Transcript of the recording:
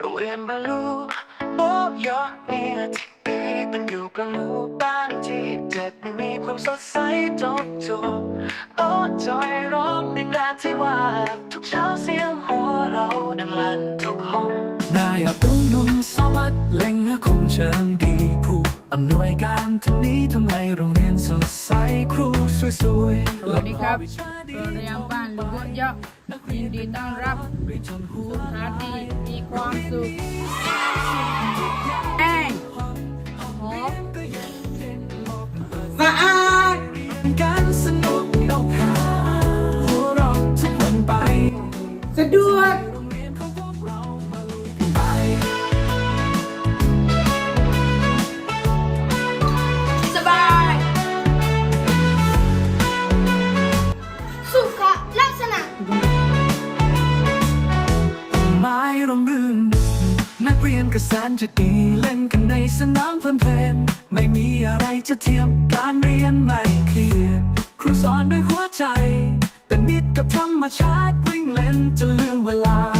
โรงเรียนบรรลุโอ้ยอดเนี่ยที่ดีเป็นอยู่กับหมู่บ้านที่เจ็ดมีความสดใสจบจบโอ้จอยร้องในงานที่ว่าทุกเช้าเสียงหัวเราดังลั่นทุกห้องนายอับดุลนุ่มสวัสดิ์เล็งคงเชิงดีผู้อำนวยการที่นี้ทำไมโรงเรียนสดใสครูสวยๆ สวัสดีครับโรงเรียนบ้านลุงบุญเยอะยินดีต้อนรับสุขาดีมี ความสุขแห้งหอมสะอาดการสนุกนกหาหัวเราะทุกวันไป สะดวก กเรียนกระสานจะดีเล่นกันในสนามเพลินเพลนไม่มีอะไรจะเทียมการเรียนไม่เครียดครูสอนด้วยหัวใจ เป็นมิตรกับธรรมชาติวิ่งเล่นจะลืมเวลา